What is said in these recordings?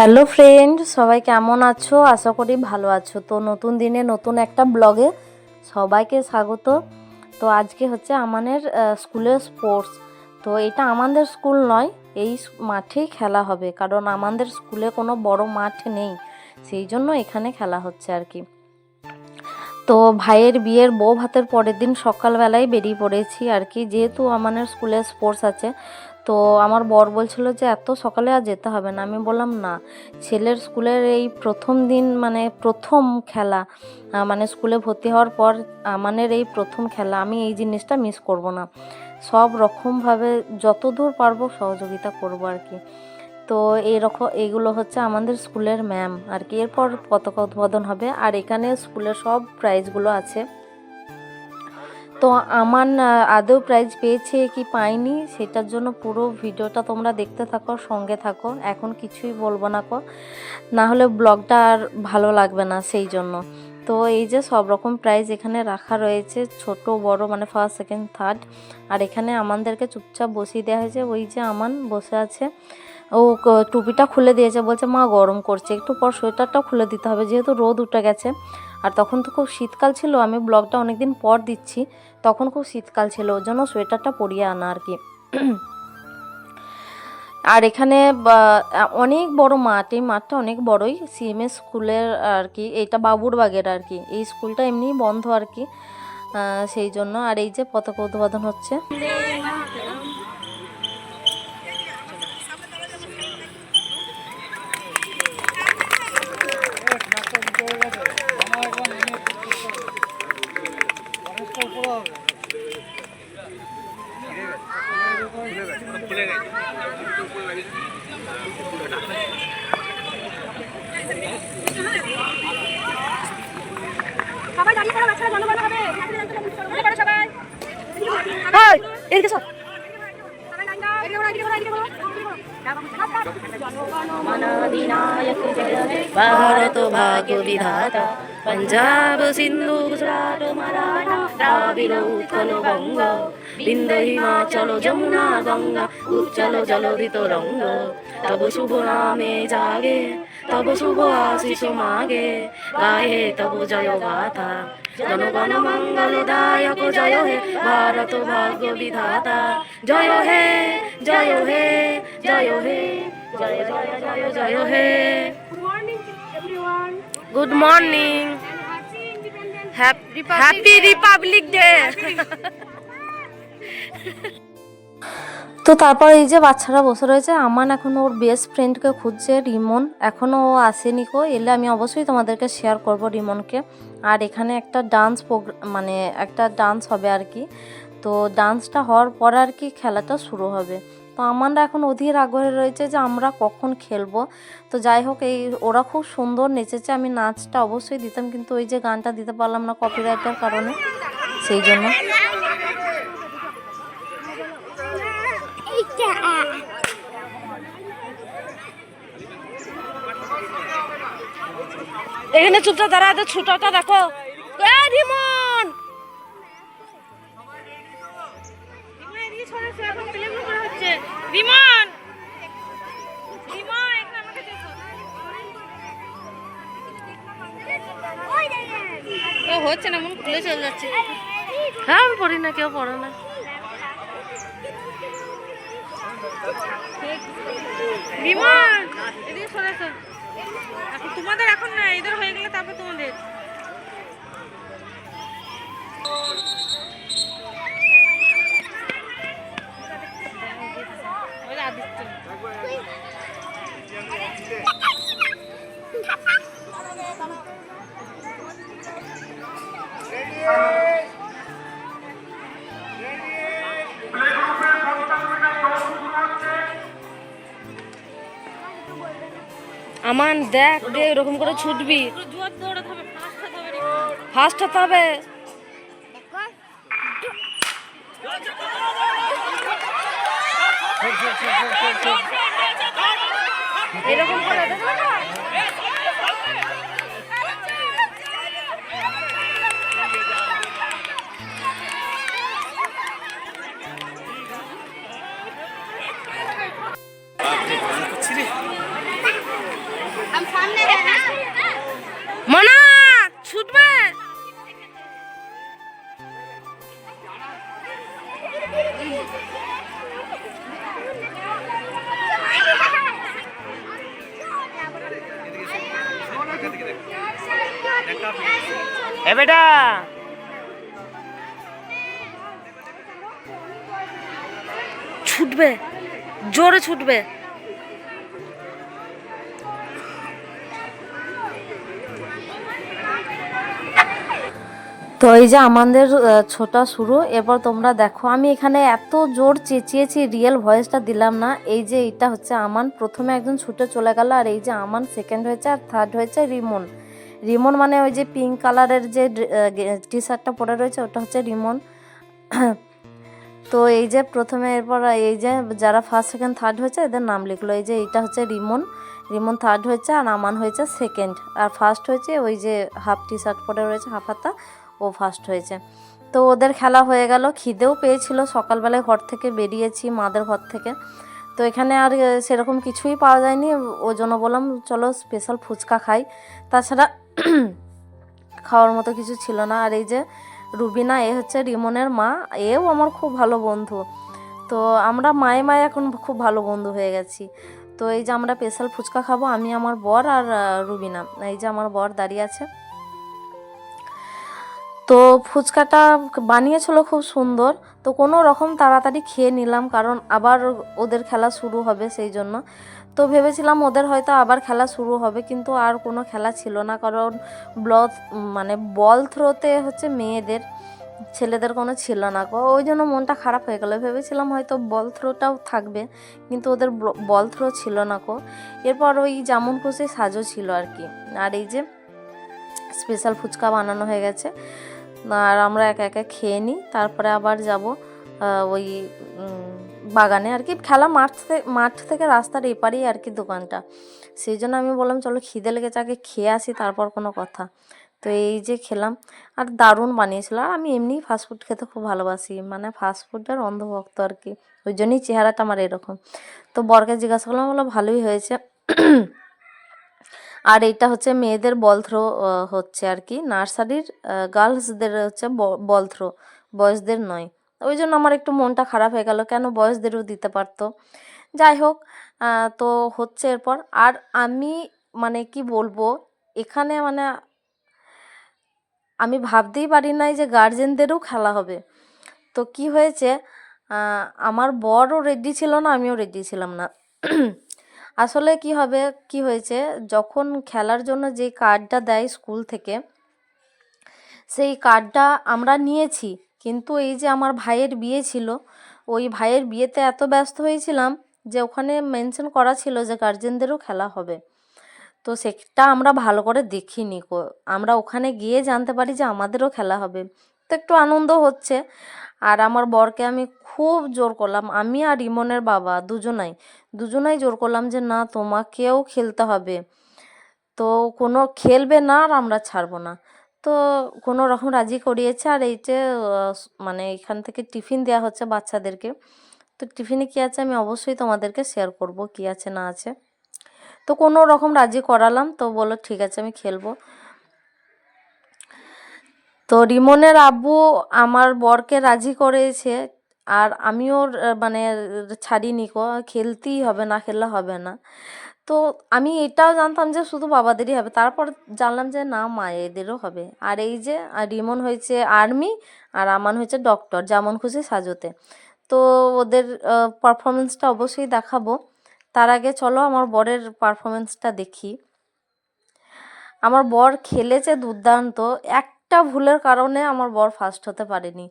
Hello friend, সবাই কেমন আছো? আশা করি ভালো আছো। তো নতুন দিনে নতুন একটা ব্লগে সবাইকে স্বাগত। তো আজকে হচ্ছে আমাদের স্কুলের স্পোর্টস তো এটা আমাদের স্কুল নয়, এই মাঠেই খেলা হবে। কারণ আমাদের স্কুলে কোনো বড় মাঠ নেই, সেই জন্য এখানে খেলা হচ্ছে আর কি। তো ভাইয়ের বিয়ের বউ ভাতের পরের দিন সকালবেলায় বেরিয়ে পড়েছি আর কি। যেহেতু আমাদের স্কুলে স্পোর্টস আছে তো আমার বর বলছিল যে, এত সকালে আর যেতে হবে না। আমি বললাম, না, ছেলের স্কুলের এই প্রথম দিন মানে প্রথম খেলা মানে স্কুলে ভর্তি হওয়ার পর আমাদের এই প্রথম খেলা, আমি এই জিনিসটা মিস করব না। সব রকমভাবে যতদূর পারব সহযোগিতা করব আর কি। তো এইরকম এইগুলো হচ্ছে আমাদের স্কুলের ম্যাম আর কি। এরপর পতাকা উদ্বোধন হবে আর এখানে স্কুলের সব প্রাইজগুলো আছে। তো আমার আদৌ প্রাইজ পেয়েছে কি পাইনি সেটার জন্য পুরো ভিডিওটা তোমরা দেখতে থাকো, সঙ্গে থাকো। এখন কিছুই বলব না কো। না হলে ব্লগটা আর ভালো লাগবে না সেই জন্য। তো এই যে সব রকম প্রাইজ এখানে রাখা রয়েছে, ছোট, বড় মানে ফার্স্ট সেকেন্ড থার্ড আর এখানে আমাদেরকে চুপচাপ বসিয়ে দেওয়া হয়েছে। ওই যে আমান বসে আছে। ও টুপিটা খুলে দিয়েছে। বলছে, মা, গরম করছে। একটু পর সোয়েটারটাও খুলে দিতে হবে। যেহেতু রোদ উঠে গেছে। আর তখন তো খুব শীতকাল ছিল, আমি ব্লগটা অনেকদিন পর দিচ্ছি, তখন খুব শীতকাল ছিল ওর জন্য সোয়েটারটা পরিয়ে আনা আর কি। আর এখানে অনেক বড় মাঠ, এই মাঠটা অনেক বড়ই সিএমএস স্কুলের আর কি, এটা বাবুরবাগের আর কি, এই স্কুলটা এমনিই বন্ধ আর কি সেই জন্য, আর এই যে পতাকা উদ্বোধন হচ্ছে সবাই দাঁড়িয়ে পড়ো বাচ্চারা জনগণ হবে দাঁড়িয়ে পড়ো সবাই এদিকে সব সবাই লাইন দাও এদিকে পড়ো এদিকে পড়ো এদিকে পড়ো ভারত ভাগ্য বিধাতা পঞ্জাব সিন্ধু, গুজরাট, মারাঠা, দ্রাবিড়, উৎকল বঙ্গ, বিন্দ হিমাচল, যমুনা গঙ্গা উচ্চল জলধিত রঙ্গ। তব শুভ নামে জাগে, তব শুভ আশিস মাগে গায়ে তব জয় গাথা। জনগণ মঙ্গলদায়ক জয় হে ভারত ভাগ্য বিধাতা জয় হে জয় হে জয় হে। জয় জয় জয় জয় হে good morning everyone good morning happy republic day তো তারপর এই যে বাচ্চারা বসে রয়েছে আমান এখন ওর বেস্ট ফ্রেন্ডকে খুঁজছে রিমন। এখনও ও আসেনি কো এলে আমি অবশ্যই তোমাদেরকে শেয়ার করব রিমনকে। আর এখানে একটা ডান্স প্রোগ্রাম মানে একটা ডান্স হবে আর কি। তো ডান্সটা হওয়ার পর আর কি খেলাটা শুরু হবে। তো আমারা এখন অধীর আগ্রহে রয়েছে যে আমরা কখন খেলব। তো যাই হোক, এই ওরা খুব সুন্দর নেচেছে। আমি নাচটা অবশ্যই দিতাম, কিন্তু ওই যে গানটা দিতে পারলাম না কপিরাইটের কারণে, সেই জন্য। এখানে চুপচাপ দাঁড়া ছুটাটা দেখো। কেউ পড়ো না। বিমান এদিকে সরে এখন তোমাদের এখন না, এদের হয়ে গেলে তারপর তোমাদের। যে আমান দেখ দে এরকম করে ছুটবি। ফার্স্ট হতে হবে। এরকম করে মনা ছুটবে। বেটা। ছুটবে জোরে ছুটবে। তো এই যে আমাদের ছোটা শুরু, এরপর তোমরা দেখো, আমি এখানে এত জোর চেঁচিয়েছি রিয়েল ভয়েসটা দিলাম না। এই যে এটা হচ্ছে আমান, প্রথমে একজন ছুটে চলে গেল, আর এই যে আমান সেকেন্ড হয়েছে, আর থার্ড হয়েছে রিমন। রিমন মানে ওই যে পিঙ্ক কালারের যে টি শার্টটা পরে রয়েছে, ওটা হচ্ছে রিমন। তো এই যে প্রথমে এরপর, এই যে যারা ফার্স্ট সেকেন্ড থার্ড হয়েছে, এদের নাম লিখলো। এই যে এটা হচ্ছে রিমন। রিমন থার্ড হয়েছে, আর আমান হয়েছে সেকেন্ড আর ফার্স্ট হয়েছে ওই যে হাফ টি শার্ট পরে রয়েছে হাফ হাতা। ও ফার্স্ট হয়েছে। তো ওদের খেলা হয়ে গেল, খিদেও পেয়েছিল। সকালবেলায় ঘর থেকে বেরিয়েছি, মাদের ঘর থেকে। তো এখানে আর সেরকম কিছুই পাওয়া যায়নি। ওই জন্য বললাম, চলো স্পেশাল ফুচকা খাই। তাছাড়া খাওয়ার মতো কিছু ছিল না। আর এই যে রুবিনা, এ হচ্ছে রিমনের মা। এও আমার খুব ভালো বন্ধু। তো আমরা মায়ে মায়ে এখন খুব ভালো বন্ধু হয়ে গেছি। তো এই যে আমরা স্পেশাল ফুচকা খাব, আমি, আমার বর আর রুবিনা। এই যে আমার বর দাঁড়িয়ে আছে। তো ফুচকাটা বানিয়েছিল খুব সুন্দর। তো কোনো রকম তাড়াতাড়ি খেয়ে নিলাম কারণ আবার ওদের খেলা শুরু হবে সেই জন্য। তো ভেবেছিলাম ওদের হয়তো আবার খেলা শুরু হবে কিন্তু আর কোনো খেলা ছিল না কারণ ব্লথ মানে বল থ্রোতে হচ্ছে মেয়েদের, ছেলেদের কোনো ছিল না। ওই জন্য মনটা খারাপ হয়ে গেল। ভেবেছিলাম হয়তো বল থ্রোটাও থাকবে কিন্তু ওদের বল থ্রো ছিল না কো। এরপর ওই যেমন খুশি সাজও ছিল আর কি। আর এই যে স্পেশাল ফুচকা বানানো হয়ে গেছে। আর আমরা একা একা খেয়ে নিই। তারপরে আবার যাব ওই বাগানে আর কি। খেলা মাঠ থেকে মাঠ থেকে রাস্তার এপারেই আর কি দোকানটা। সেই জন্য আমি বললাম, চলো খিদে লেগেছে, আগে খেয়ে আসি, তারপর কোনো কথা। তো এই যে খেলাম। আর দারুণ বানিয়েছিল। আর আমি এমনিই ফাস্টফুড খেতে খুব ভালোবাসি। মানে ফাস্টফুডের অন্ধভক্ত আর কি। ওই জন্যই চেহারাটা আমার এরকম। তো বরকে জিজ্ঞাসা করলাম, বলো ভালোই হয়েছে। আর এটা হচ্ছে মেয়েদের বল থ্রো হচ্ছে আর কি। নার্সারির গার্লসদের হচ্ছে বল থ্রো বয়সদের নয়। ওই জন্য আমার একটু মনটা খারাপ হয়ে গেল, কেন বয়সদেরও দিতে পারতো? যাই হোক তো হচ্ছে এরপর। আর আমি মানে কি বলব, এখানে মানে আমি ভাবতেই পারি নাই যে গার্জেনদেরও খেলা হবে। তো কি হয়েছে আমার বরও রেডি ছিল না, আমিও রেডি ছিলাম না। আসলে কি হবে? কি হয়েছে? যখন খেলার জন্য যে কার্ডটা দেয় স্কুল থেকে, সেই কার্ডটা আমরা নিয়েছি। কিন্তু এই যে আমার ভাইয়ের বিয়ে ছিল, ওই ভাইয়ের বিয়েতে এত ব্যস্ত হয়েছিলাম যে ওখানে মেনশন করা ছিল যে গার্জেনদেরও খেলা হবে। তো সেটা আমরা ভালো করে দেখিনি আমরা ওখানে গিয়ে জানতে পারি যে আমাদেরও খেলা হবে। তো একটু আনন্দ হচ্ছে। আর আমার বরকে আমি খুব জোর করলাম। আমি আর ইমনের বাবা দুজনাই দুজনাই জোর করলাম যে, না, তোমাকেও খেলতে হবে। তো কোনো খেলবে না আর আমরা ছাড়বো না। তো কোনো রকম রাজি করিয়েছে। আর এই যে মানে এখান থেকে টিফিন দেওয়া হচ্ছে বাচ্চাদেরকে। তো টিফিনে কী আছে আমি অবশ্যই তোমাদেরকে শেয়ার করব, কী আছে না আছে। তো কোনো রকম রাজি করালাম। তো বলল, ঠিক আছে, আমি খেলব। তো রিমনের আব্বু আমার বরকে রাজি করেছে, আর আমিও মানে ছাড়িনি কো, খেলতেই হবে না খেললে হবে না। তো আমি এটাও জানতাম যে শুধু বাবাদেরই হবে, তারপর জানলাম যে না মায়েদেরও হবে। আর এই যে রিমন হয়েছে আর্মি, আর আমান হয়েছে ডক্টর, যেমন খুশি সাজতে। তো ওদের পারফরমেন্সটা অবশ্যই দেখাবো। তার আগে চলো আমার বরের পারফরমেন্সটা দেখি। আমার বর খেলেছে দুর্দান্ত একটা ভুলের কারণে আমার বর ফার্স্ট হতে পারেনি।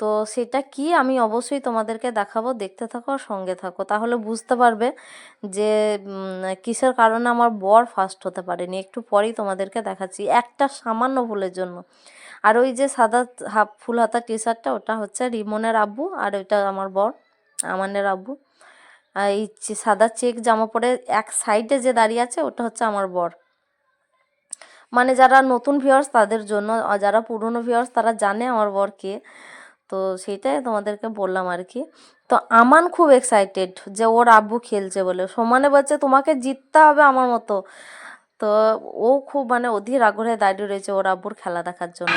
তো সেটা কি? আমি অবশ্যই তোমাদেরকে দেখাবো, দেখতে থাকো আর সঙ্গে থাকো। তাহলে বুঝতে পারবে যে কিসের কারণে আমার বর ফার্স্ট হতে পারেনি। একটু পরেই তোমাদেরকে দেখাচ্ছি একটা সামান্য ভুলের জন্য। আর ওই যে সাদা হাফ, ফুল হাতা টি শার্টটা ওটা হচ্ছে রিমনের আব্বু আর ওইটা আমার বর, আমানের আব্বু। এই সাদা চেক জামা পরে এক সাইডে যে দাঁড়িয়ে আছে, ওটা হচ্ছে আমার বর। মানে যারা নতুন ভিউয়ার্স তাদের জন্য যারা পুরনো ভিউয়ার্স তারা জানে আমার বরকে তো সেটাই তোমাদেরকে বললাম আর কি। তো আমান খুব এক্সাইটেড যে ওর আব্বু খেলছে বলে। সমানে বলছে, তোমাকে জিততে হবে আমার মতো। তো ও খুব মানে অধীর আগ্রহে দাঁড়িয়ে রয়েছে ওর আব্বুর খেলা দেখার জন্য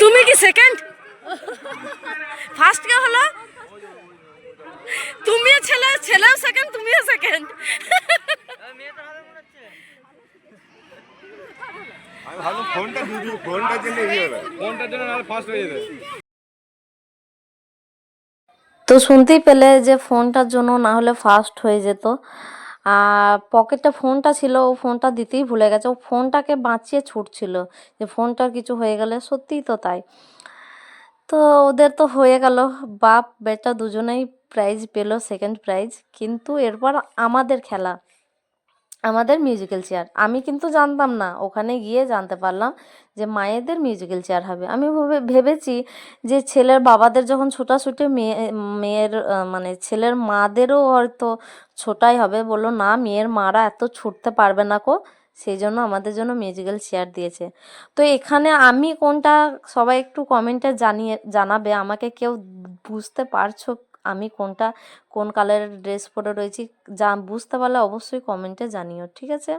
তুমি কি সেকেন্ড ফার্স্ট কে হলো? তুমিও ছেলে ছেলেও সেকেন্ড তুমিও সেকেন্ড আমি ভাবলাম ফোনটা দিয়ে ফোনটার জন্য ইয়ে হলো ফোনটার জন্য নাহলে ফার্স্ট হয়ে যেত। তো শুনতেই পেলে যে ফোনটার জন্য না হলে ফাস্ট হয়ে যেত। আর পকেটে ফোনটা ছিল ও ফোনটা দিতেই ভুলে গেছে। ও ফোনটাকে বাঁচিয়ে ছুটছিল যে ফোনটার কিছু হয়ে গেলে সত্যিই তো তাই। তো ওদের তো হয়ে গেল। বাপ, বেটা দুজনেই প্রাইজ পেল সেকেন্ড প্রাইজ কিন্তু এরপর আমাদের খেলা, আমাদের মিউজিক্যাল চেয়ার আমি কিন্তু জানতাম না, ওখানে গিয়ে জানতে পারলাম যে মায়েদের মিউজিক্যাল চেয়ার হবে। আমি ভেবে, ভেবেছি যে ছেলের বাবাদের যখন ছোটাছুটি মেয়ে, মেয়ের মানে ছেলের মাদেরও হয়তো ছোটাই হবে। বলল, না, মেয়ের মারা এত ছুটতে পারবে না কো। সেই জন্য আমাদের জন্য মিউজিক্যাল চেয়ার দিয়েছে। তো এখানে আমি কোনটা সবাই একটু কমেন্টে জানিয়ে, জানাবে, আমাকে কেউ বুঝতে পারছ আমি কোনটা, কোন কালারের ড্রেস পরে রয়েছি, যা বুঝতে পারলে অবশ্যই কমেন্টে জানিও, ঠিক আছে?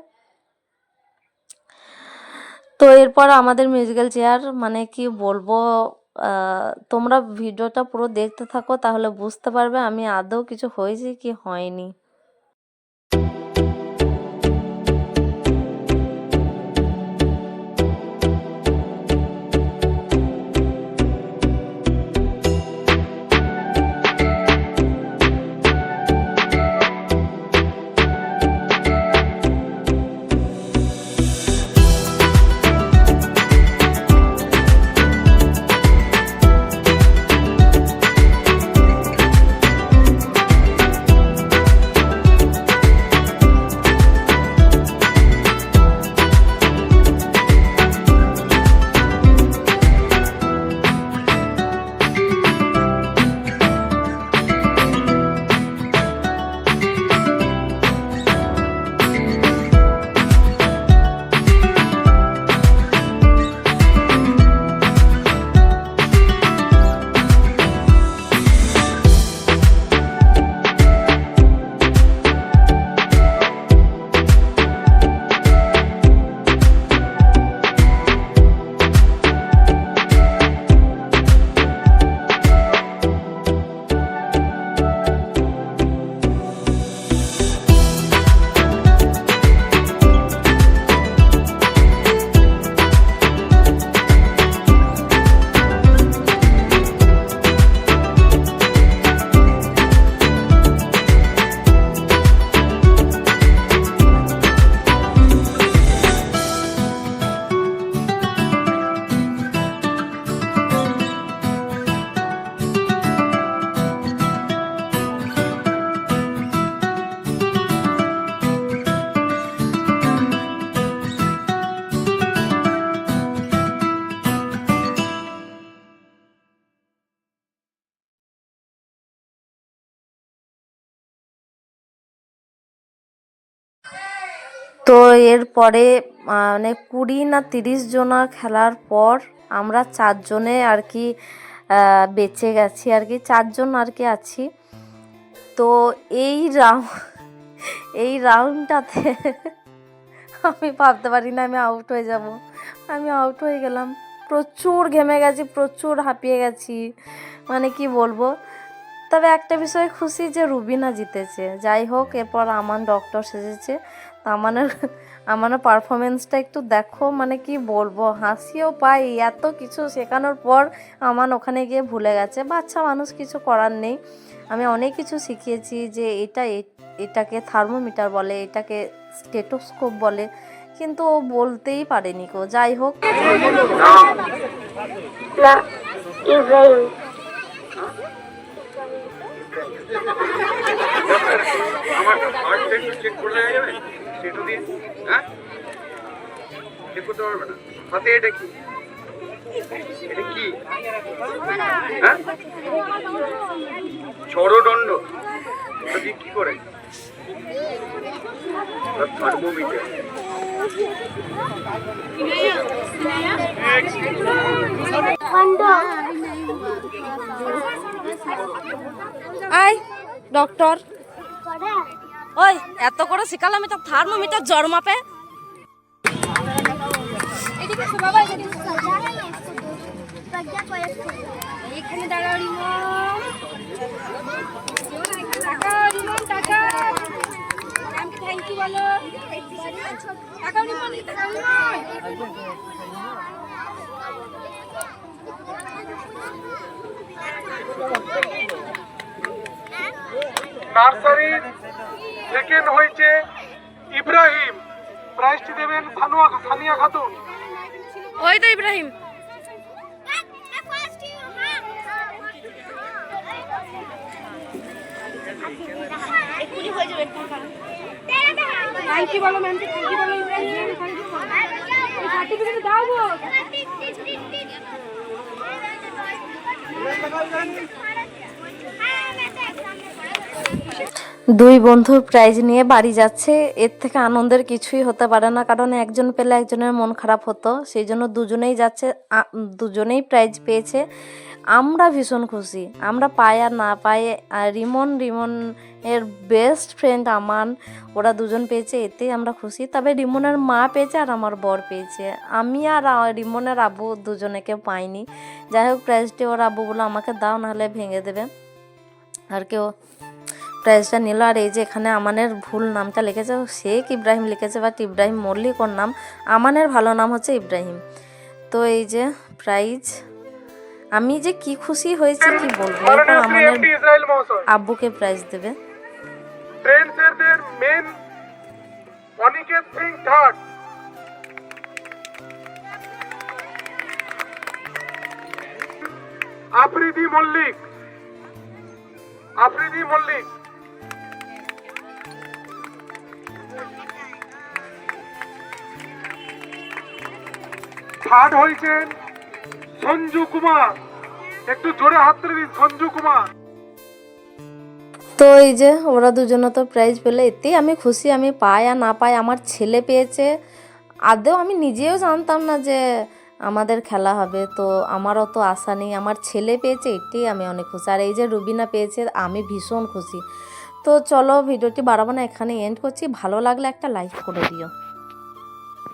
তো এরপর আমাদের মিউজিক্যাল চেয়ার মানে কি বলব তোমরা ভিডিওটা পুরো দেখতে থাকো, তাহলে বুঝতে পারবে আমি আদৌ কিছু হয়েছি কি হয়নি। এরপরে মানে কুড়ি না তিরিশ জনা খেলার পর আমরা চারজনে আর কি বেঁচে গেছি আর কি, চারজন আর কি আছি। তো এই রাউন্ড এই রাউন্ডটাতে আমি ভাবতে পারি না আমি আউট হয়ে যাব। আমি আউট হয়ে গেলাম। প্রচুর ঘেমে গেছি, প্রচুর হাঁপিয়ে গেছি। মানে কি বলব? তবে একটা বিষয়ে খুশি যে রুবিনা জিতেছে। যাই হোক, এরপর আমান ডক্টর সেজেছে। আমানের আমানের পারফরমেন্সটা একটু দেখো মানে কি বলব, হাসিও পাই, এত কিছু শেখানোর পর আমান ওখানে গিয়ে ভুলে গেছে। বাচ্চা মানুষ কিছু করার নেই। আমি অনেক কিছু শিখিয়েছি যে এটা এটাকে থার্মোমিটার বলে, এটাকে স্টেটোস্কোপ বলে, কিন্তু ও বলতেই পারেনি কো যাই হোক। আমার চেক সেটা দিয়ে হ্যাঁ চেক করতে পারবে না হাতে এটা কি? এটা কি? হ্যাঁ ছড়দণ্ড ওটা দিয়ে কি করে থার্মোমিটার আই ডক্টর ওই এত করে শিখালাম এটা থার্মোমিটার জ্বর মাপে। এখানে দাঁড়াও রিমন। টাকা রিমন টাকা ম্যামকে থ্যাংক ইউ বলো। টাকা রিমন টাকা রিমন। নার্সারি। সেকেন্ড হয়েছে ইব্রাহিম। প্রাইজটি দেবেন সানুয়া সানিয়া খাতুন। ওই তো ইব্রাহিম। থ্যাংক বলো ম্যামকে থ্যাংক বলো ইব্রাহিম সার্টিফিকেট দাও গো। দুই বন্ধুর প্রাইজ নিয়ে বাড়ি যাচ্ছে। এর থেকে আনন্দের কিছুই হতে পারে না, কারণ একজন পেলে একজনের মন খারাপ হতো। সেই জন্য দুজনেই যাচ্ছে দুজনেই প্রাইজ পেয়েছে। আমরা ভীষণ খুশি। আমরা পাই আর না পাই, আর রিমন রিমন এর বেস্ট ফ্রেন্ড আমান, ওরা দুজন পেয়েছে, এতেই আমরা খুশি। তবে রিমনের মা পেয়েছে আর আমার বর পেয়েছে। আমি আর রিমনের আব্বু দুজনেকে পাইনি। যাই হোক প্রাইজটি ওর আব্বু বলে আমাকে দাও, নাহলে ভেঙে দেবে। আর কেউ প্রাইজটা নিল। আর এই যে এখানে আমানের ভুল নামটা লিখেছে শেখ ইব্রাহিম লিখেছে বাট ইব্রাহিম মল্লিক ওর নাম? আমানের ভালো নাম হচ্ছে ইব্রাহিম। তো এই যে প্রাইজ আমি যে কি খুশি হয়েছি কি বলব? এরপর আমানের আব্বুকে প্রাইজ দেবে। ট্রেন্ডসেরদের মেন অনিকেত সিং থার্ড আফ্রিদি মল্লিক। আফ্রিদি মল্লিক। থার্ড হয়েছেন সঞ্জু কুমার। একটু জোরে হাত তুলে দিন, সঞ্জু কুমার। তো এই যে, ওরা দুজনে তো প্রাইজ পেলে, এতেই আমি খুশি। আমি পাই আর না পাই, আমার ছেলে পেয়েছে। আদৌ আমি নিজেও জানতাম না যে আমাদের খেলা হবে। তো আমার অত আশা নেই, আমার ছেলে পেয়েছে এটাই আমি অনেক খুশি। আর এই যে রুবিনা পেয়েছে, আমি ভীষণ খুশি। তো চলো, ভিডিওটি বাড়াবো না এখানে এন্ড করছি। ভালো লাগলে একটা লাইক করে দিও।